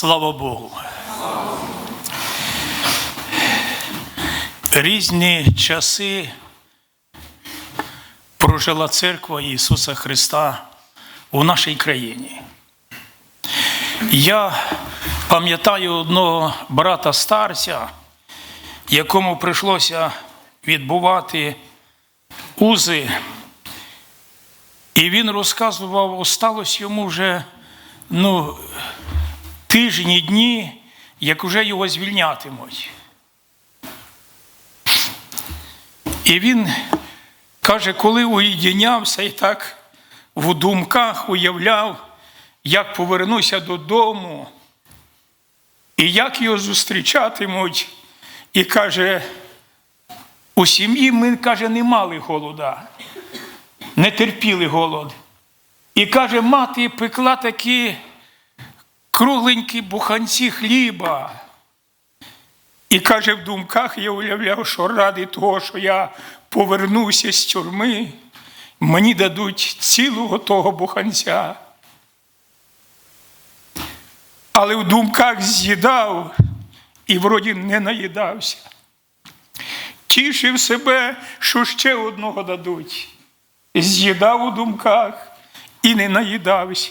Слава Богу. Різні часи прожила церква Ісуса Христа у нашій країні. Я пам'ятаю одного брата старця, якому прийшлося відбувати узи, і він розказував, осталось йому вже ну, тижні, дні, як вже його звільнятимуть. І він каже, коли уєдинявся і так в думках уявляв, як повернуся додому, і як його зустрічатимуть, і каже, у сім'ї ми каже, не мали голода, не терпіли голод. І каже, мати пекла такі кругленькі буханці хліба. І каже, в думках я уявляв, що ради того, що я повернуся з тюрми, мені дадуть цілого того буханця. Але в думках з'їдав і вроді не наїдався. Тішив себе, що ще одного дадуть. З'їдав у думках і не наїдався.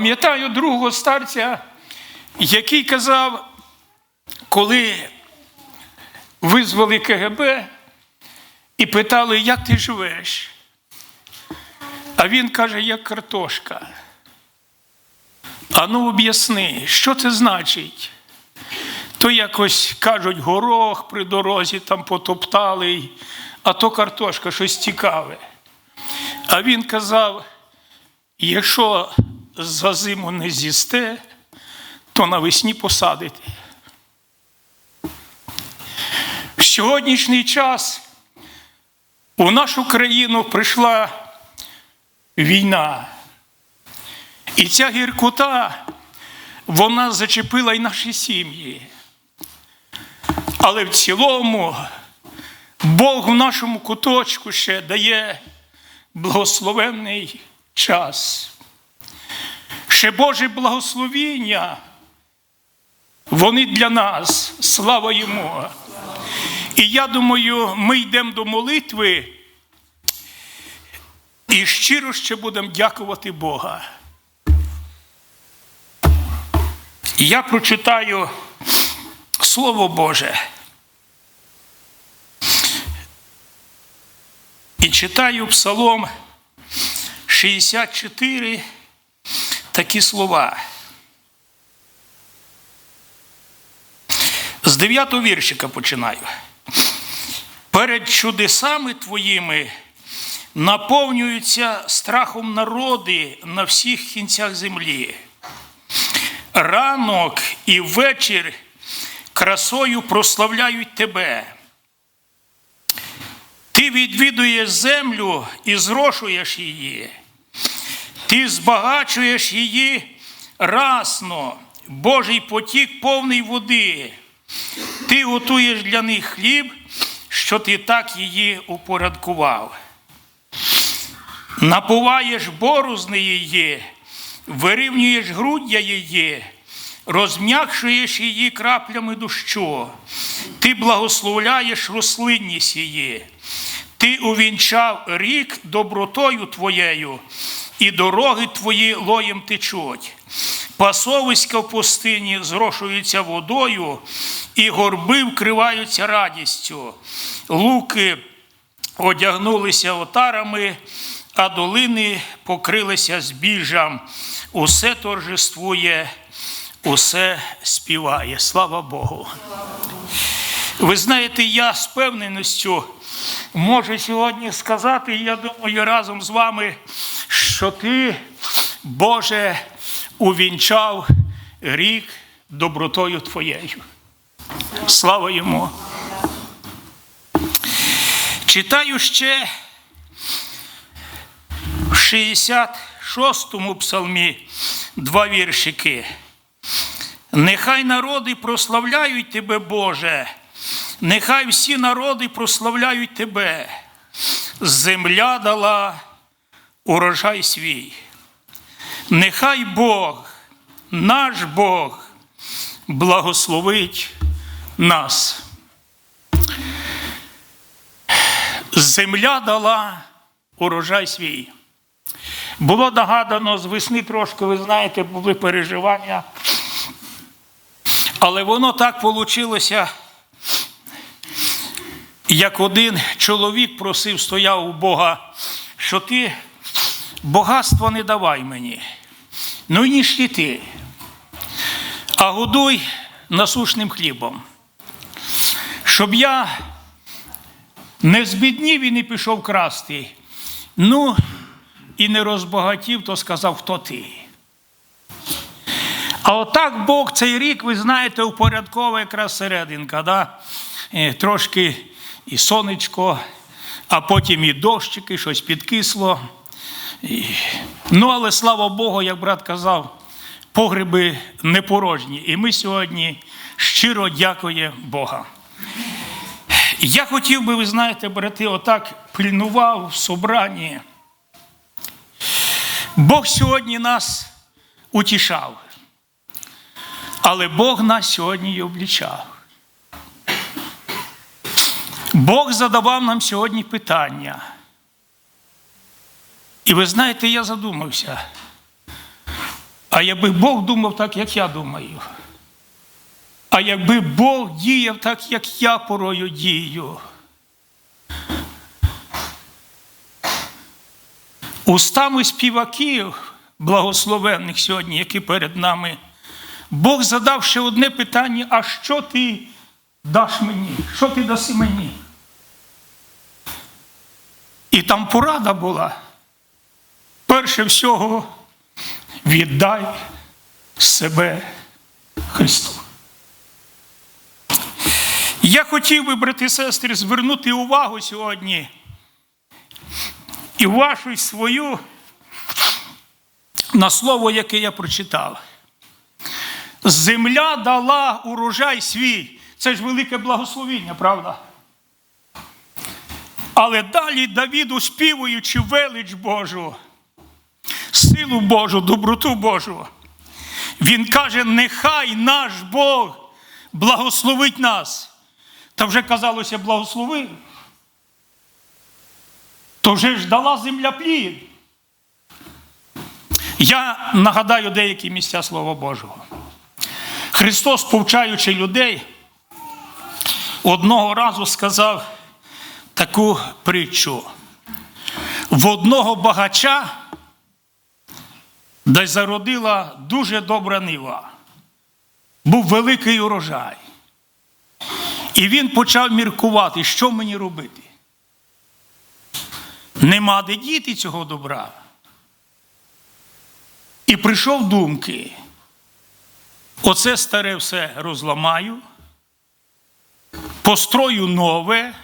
Пам'ятаю другого старця, який казав, коли визвали КГБ і питали, як ти живеш? А він каже, як картошка. А ну об'ясни, що це значить? То якось кажуть, горох при дорозі там потоптали, а то картошка щось цікаве. А він казав: якщо за зиму не з'їсте, то навесні посадите. В сьогоднішній час у нашу країну прийшла війна. І ця гіркота, вона зачепила й наші сім'ї. Але в цілому Бог в нашому куточку ще дає благословенний час. Ще Боже благословіння, вони для нас, слава йому. І я думаю, ми йдемо до молитви і щиро ще будемо дякувати Бога. Я прочитаю Слово Боже. І читаю Псалом 64 такі слова. З 9 віршика починаю. Перед чудесами твоїми наповнюються страхом народи на всіх кінцях землі. Ранок і вечір красою прославляють тебе. Ти відвідуєш землю і зрошуєш її. Ти збагачуєш її расно, Божий потік повний води. Ти готуєш для них хліб, що ти так її упорядкував. Напуваєш борозни її, вирівнюєш груддя її, розм'якшуєш її краплями дощу, ти благословляєш рослинність її, ти увінчав рік добротою твоєю, і дороги твої лоєм течуть. Пасовиська в пустині зрошуються водою, і горби вкриваються радістю. Луки одягнулися отарами, а долини покрилися збіжжям. Усе торжествує, усе співає. Слава Богу. Ви знаєте, я з певненістю можу сьогодні сказати, я думаю, разом з вами, що ти, Боже, увінчав рік добротою Твоєю. Слава йому. Читаю ще в 66-му псалмі два віршики. Нехай народи прославляють Тебе, Боже, нехай всі народи прославляють Тебе. Земля дала урожай свій. Нехай Бог, наш Бог, благословить нас. Земля дала урожай свій. Було нагадано з весни трошки, ви знаєте, були переживання. Але воно так вийшло, як один чоловік просив, стояв у Бога, що ти багатства не давай мені, ну і ніж ти, а годуй насушним хлібом, щоб я не збіднів і не пішов красти. Ну, і не розбагатів, то сказав, хто ти. А отак Бог цей рік, ви знаєте, упорядковує якраз серединка. Да? Е, Трошки і сонечко, а потім і дощики, щось підкисло. І... Ну, але слава Богу, як брат казав, погреби не порожні. І ми сьогодні щиро дякуємо Бога. Я хотів би, ви знаєте, брати, отак пильнував в собранні. Бог сьогодні нас утішав, але Бог нас сьогодні і облічав. Бог задавав нам сьогодні питання. І ви знаєте, я задумався. А якби Бог думав так, як я думаю. А якби Бог діяв так, як я порою дію. Устами співаків, благословенних сьогодні, які перед нами, Бог задав ще одне питання: а що ти даш мені? Що ти даси мені? І там порада була. Перше всього, віддай себе Христу. Я хотів би, брати і сестри, звернути увагу сьогодні і вашу і свою на слово, яке я прочитав. Земля дала урожай свій. Це ж велике благословіння, правда? Але далі Давід, успівуючи велич Божу, силу Божу, доброту Божу, він каже: нехай наш Бог благословить нас. Та вже казалося, благословив. То вже ж дала земля плід. Я нагадаю деякі місця Слова Божого. Христос, повчаючи людей, одного разу сказав таку притчу. В одного багача де зародила дуже добра нива. Був великий урожай. І він почав міркувати, що мені робити. Нема де діти цього добра. І прийшов думки. Оце старе все розламаю, построю нове,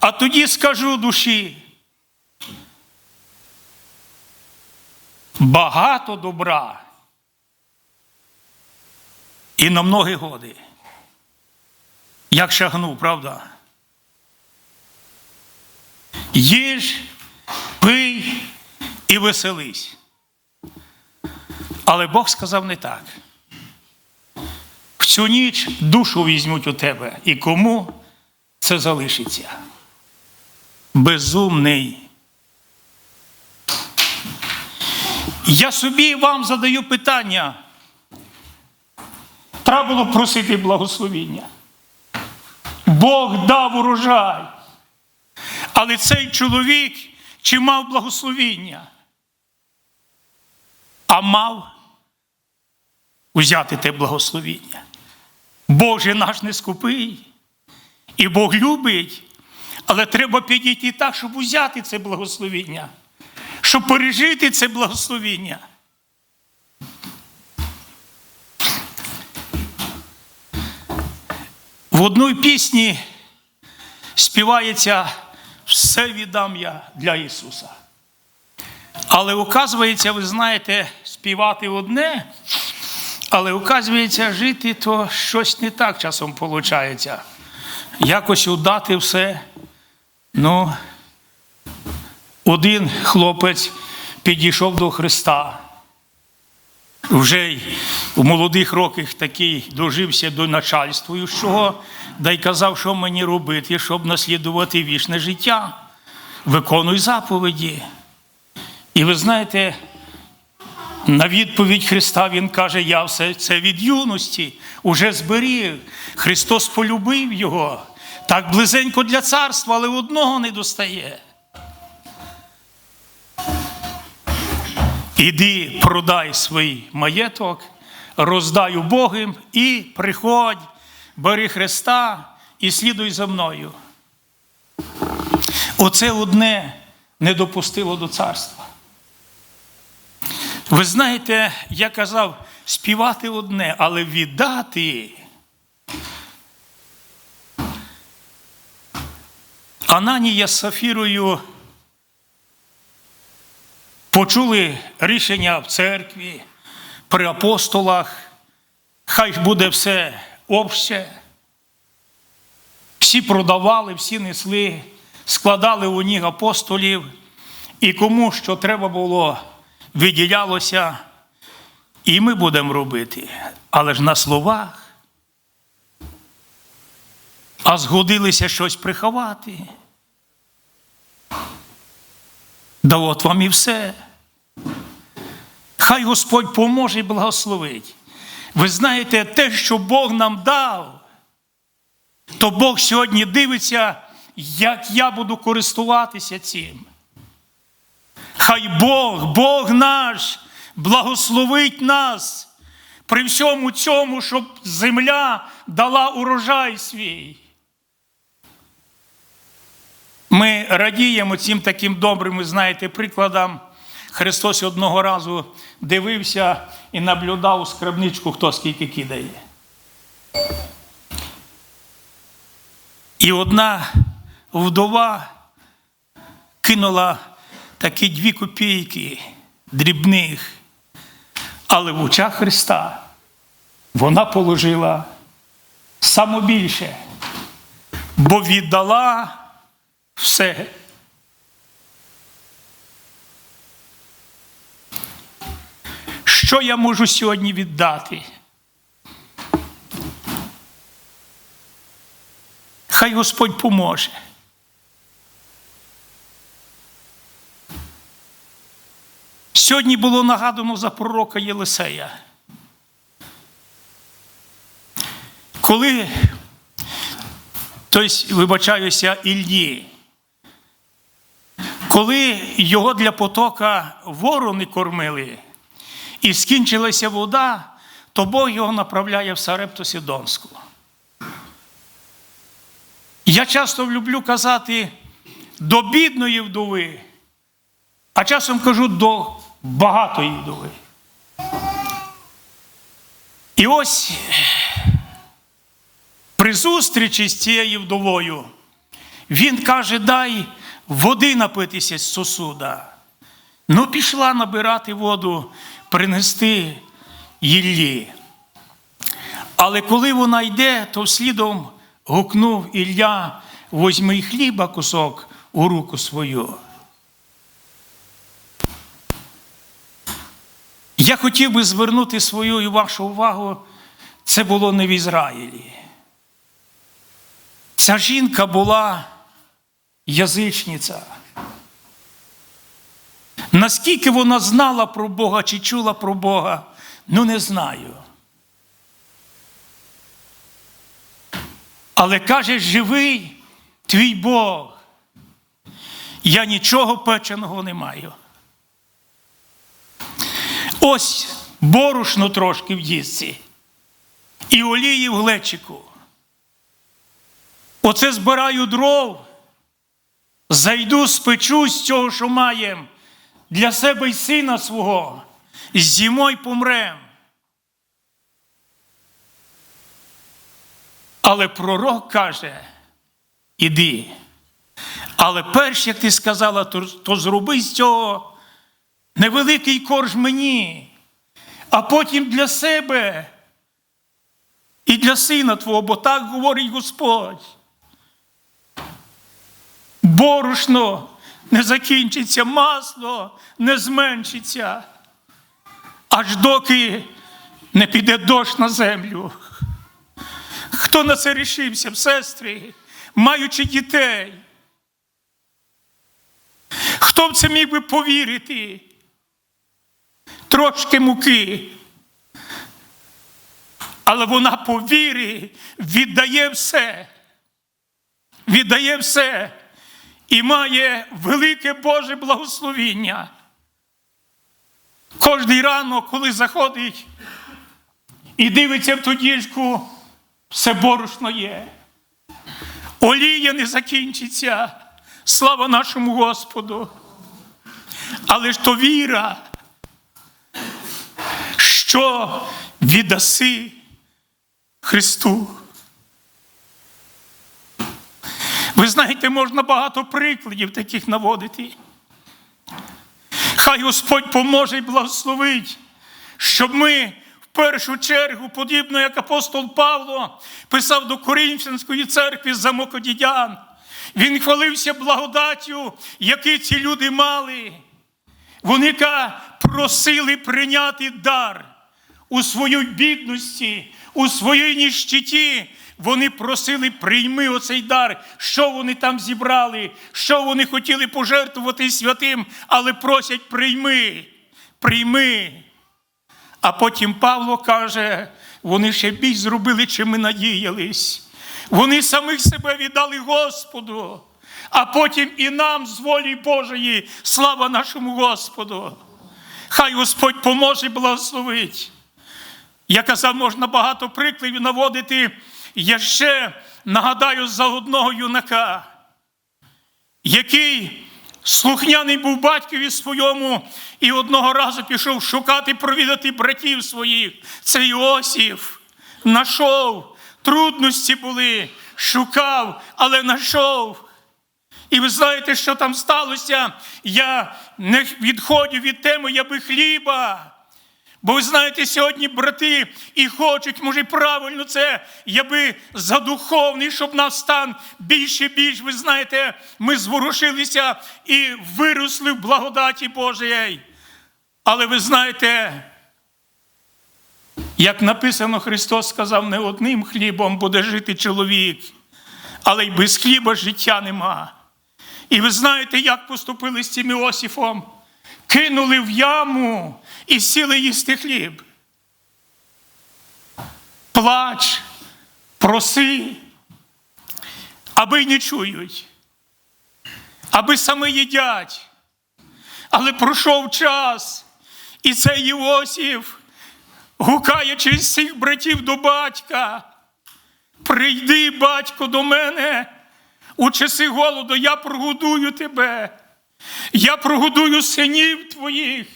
а тоді скажу душі. Багато добра і на многі годи. Як шагнув, правда? Їж, пий і веселись. Але Бог сказав не так. В цю ніч душу візьмуть у тебе. І кому це залишиться? Безумний. Я собі вам задаю питання. Треба було просити благословіння. Бог дав урожай. Але цей чоловік чи мав благословіння, а мав узяти те благословіння. Боже наш не скупий, і Бог любить, але треба підійти так, щоб узяти це благословіння, щоб пережити це благословіння. В одній пісні співається все віддам я для Ісуса. Але оказується, ви знаєте, співати одне, але оказується, жити то щось не так часом виходить. Якось удати все. Ну, один хлопець підійшов до Христа вже й у молодих роках такий дожився до начальствуючого, да й казав, що мені робити, щоб наслідувати вічне життя. Виконуй заповіді. І ви знаєте, на відповідь Христа Він каже: Я все це від юності уже зберіг. Христос полюбив його. Так близенько для царства, але одного не достає. Іди, продай свій маєток, роздай убогим і приходь, бери Христа і слідуй за мною. Оце одне не допустило до царства. Ви знаєте, я казав, співати одне, але віддати. Ананія з Сафірою почули рішення в церкві, при апостолах, хай буде все обще. Всі продавали, всі несли, складали у них апостолів, і кому що треба було, виділялося, і ми будемо робити. Але ж на словах, а згодилися щось приховати. Да от вам і все. Хай Господь поможе і благословить. Ви знаєте, те, що Бог нам дав, то Бог сьогодні дивиться, як я буду користуватися цим. Хай Бог, Бог наш, благословить нас при всьому цьому, щоб земля дала урожай свій. Ми радіємо цим таким добрим, ви знаєте, прикладам. Христос одного разу дивився і наблюдав у скарбничку, хто скільки кидає. І одна вдова кинула такі дві копійки дрібних, але в очах Христа вона положила самобільше, бо віддала все. Що я можу сьогодні віддати? Хай Господь поможе. Сьогодні було нагадано за пророка Єлисея. Коли, тобто, вибачаюся, Ільї, коли його для потока ворони кормили і скінчилася вода, то Бог його направляє в Сарепту Сідонську. Я часто люблю казати до бідної вдови, а часом кажу до багатої вдови. І ось при зустрічі з цією вдовою він каже: дай води напитися з сосуда. Ну, пішла набирати воду, принести Іллі. Але коли вона йде, то слідом гукнув Ілля, возьми хліба кусок у руку свою. Я хотів би звернути свою і вашу увагу, це було не в Ізраїлі. Ця жінка була язичниця. Наскільки вона знала про Бога чи чула про Бога, ну не знаю. Але каже, живий твій Бог. Я нічого печеного не маю. Ось борошно трошки в їсці і олії в глечику. Оце збираю дров, зайду, спечу з цього, що маєм, для себе й сина свого, з'їмо й помрем. Але пророк каже: іди. Але перш як ти сказала, то, то зроби з цього невеликий корж мені, а потім для себе і для сина твого, бо так говорить Господь. Борошно не закінчиться, масло не зменшиться. аж доки не піде дощ на землю. Хто на це рішився, сестри, маючи дітей? Хто в це міг би повірити? Трошки муки. Але вона по вірі віддає все, віддає все і має велике Боже благословіння. Кожний ранок, коли заходить і дивиться в ту діжку, все борошно є. Олія не закінчиться. Слава нашому Господу. Але ж то віра, що віддаси Христу. Ви знаєте, можна багато прикладів таких наводити. Хай Господь поможе і благословить, щоб ми в першу чергу, подібно як апостол Павло писав до Коринфянської церкви за Мокодідян, він хвалився благодаттю, які ці люди мали. Вони просили прийняти дар у своїй бідності, у своїй ніщиті. Вони просили, прийми оцей дар, що вони там зібрали, що вони хотіли пожертвувати святим, але просять прийми, прийми. А потім Павло каже, вони ще більш зробили, чим ми надіялись. Вони самих себе віддали Господу, а потім і нам з волі Божої, слава нашому Господу. Хай Господь поможе благословить. Я казав, можна багато прикладів наводити. Я ще нагадаю за одного юнака, який слухняний був батькові своєму і одного разу пішов шукати, провідати братів своїх. Це Іосиф. Нашов, трудності були, шукав, але знайшов. І ви знаєте, що там сталося? Я не відходю від теми, я би хліба. Бо ви знаєте, сьогодні брати і хочуть, може, правильно це, я би за духовний, щоб наш стан більше більш, ви знаєте, ми зворушилися і виросли в благодаті Божій. Але ви знаєте, як написано, Христос сказав, не одним хлібом буде жити чоловік, але й без хліба життя нема. І ви знаєте, як поступили з цим Іосифом? Кинули в яму і сіли їсти хліб. Плач, проси, аби й не чують, аби саме їдять. Але пройшов час, і цей Іосиф гукає через всіх братів до батька. Прийди, батько, до мене у часи голоду, я прогодую тебе. Я прогодую синів твоїх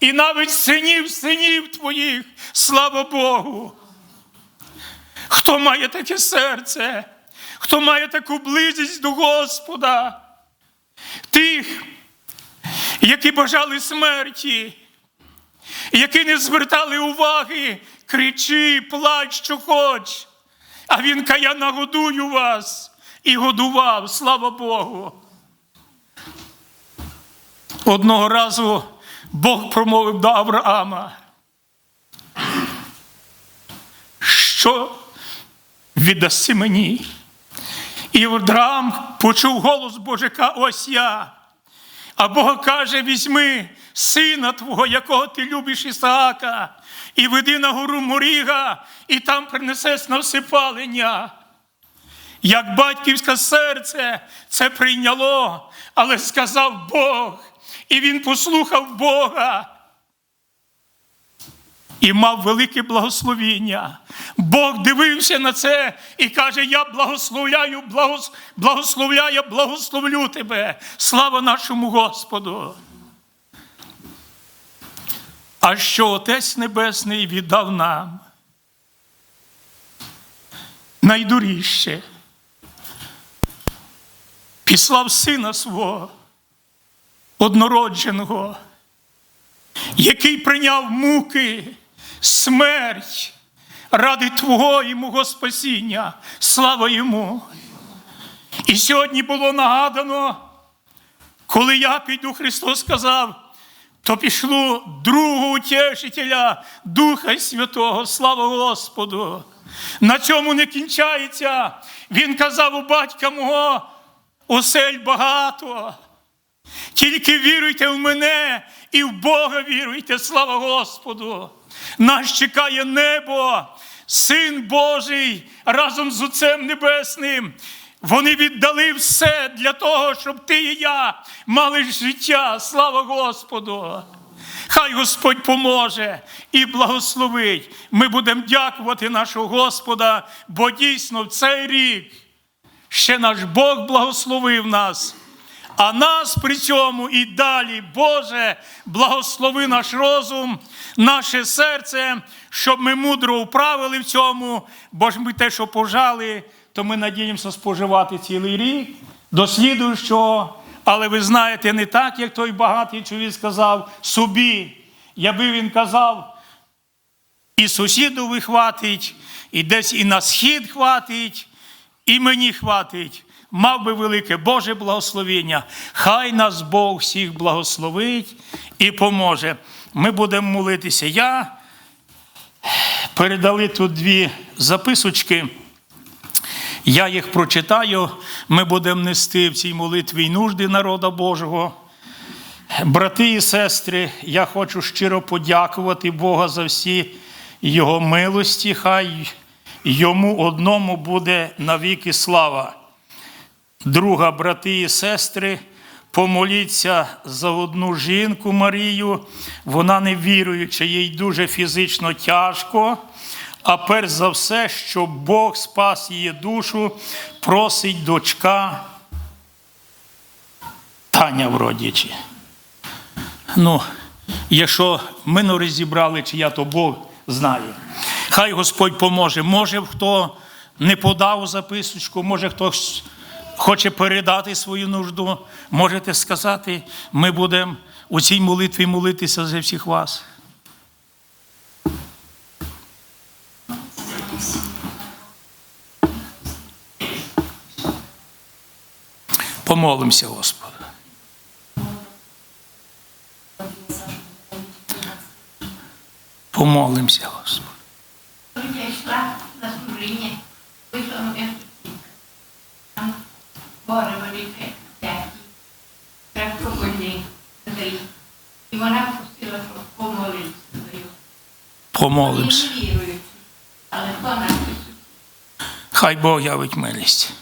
і навіть синів синів твоїх, слава Богу. Хто має таке серце, хто має таку близькість до Господа, тих, які бажали смерті, які не звертали уваги, кричи, плач, що хоч. А він каже, я нагодую вас і годував, слава Богу. Одного разу Бог промовив до Авраама, що віддаси мені. І Авраам почув голос Божика, ось я. А Бог каже: візьми сина твого, якого ти любиш Ісаака, і веди на гору Моріга, і там принесеш на всипалення. Як батьківське серце це прийняло, але сказав Бог, і він послухав Бога. І мав велике благословіння. Бог дивився на це і каже: Я благословляю, благос... благословляю, благословлю тебе. Слава нашому Господу. А що Отець Небесний віддав нам найдуріще, післав сина свого однородженого, який прийняв муки, смерть ради Твого і мого спасіння. Слава йому! І сьогодні було нагадано, коли я піду, Христос сказав, то пішло другого утешителя, Духа Святого, слава Господу. На цьому не кінчається. Він казав у батька мого, осель багато. Тільки віруйте в мене і в Бога віруйте, слава Господу. Нас чекає небо, Син Божий разом з Отцем Небесним. Вони віддали все для того, щоб ти і я мали життя. Слава Господу! Хай Господь поможе і благословить. Ми будемо дякувати нашого Господа, бо дійсно в цей рік ще наш Бог благословив нас. А нас при цьому і далі, Боже, благослови наш розум, наше серце, щоб ми мудро управили в цьому, бо ж ми те, що пожали, то ми надіємося споживати цілий рік до слідуючого. Але ви знаєте, не так, як той багатий чоловік сказав собі. Якби він казав, і сусідові хватить, і десь і на схід хватить, і мені хватить. Мав би велике Боже благословення. Хай нас Бог всіх благословить і поможе. Ми будемо молитися. Я передали тут дві записочки. Я їх прочитаю. Ми будемо нести в цій молитві й нужди народа Божого. Брати і сестри, я хочу щиро подякувати Бога за всі Його милості. Хай йому одному буде навіки слава. Друга, брати і сестри, помоліться за одну жінку Марію. Вона не віруюча, їй дуже фізично тяжко. А перш за все, щоб Бог спас її душу, просить дочка Таня вродячи. Ну, якщо ми не розібрали, чи я, то Бог знає. Хай Господь поможе. Може, хто не подав записочку, може хтось хоче передати свою нужду, можете сказати, ми будемо у цій молитві молитися за всіх вас. Помолимося, Господу. Помолимося, Господу. Велике, дяді, крепко больний, старий. І вона просила, щоб помолитися за його. Помолимося. Але то нам Хай Бог явить милість.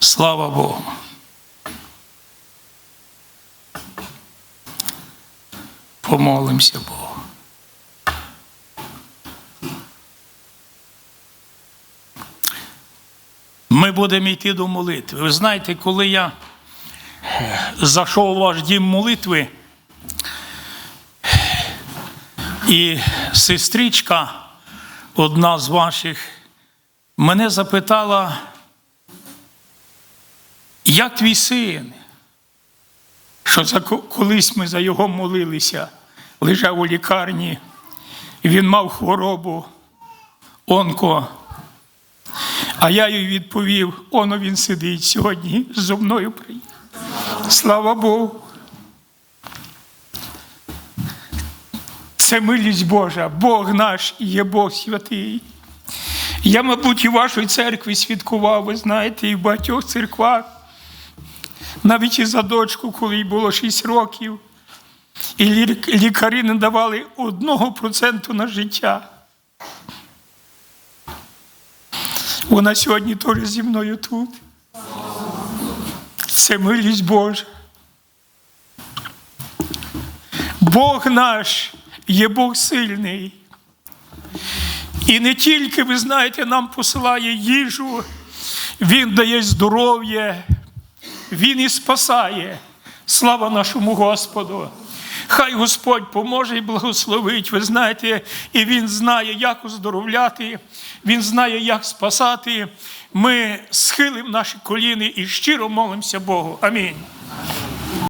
Слава Богу. Помолимося Богу. Ми будемо йти до молитви. Ви знаєте, коли я е, зайшов у ваш дім молитви, і сестричка, одна з ваших, мене запитала, як твій син? Що за колись ми за його молилися, лежав у лікарні, він мав хворобу, онко. А я їй відповів: оно він сидить сьогодні зо мною приїхав. Слава Богу. Це милість Божа, Бог наш є Бог святий. Я, мабуть, і в вашій церкві свідкував, ви знаєте, і в багатьох церквах. Навіть і за дочку, коли їй було 6 років, і лікарі не давали одного проценту на життя. Вона сьогодні теж зі мною тут. Це милість Божа. Бог наш є Бог сильний. І не тільки, ви знаєте, нам посилає їжу, Він дає здоров'я, Він і спасає. Слава нашому Господу! Хай Господь поможе і благословить. Ви знаєте, і Він знає, як оздоровляти, Він знає, як спасати. Ми схилимо наші коліни і щиро молимося Богу. Амінь.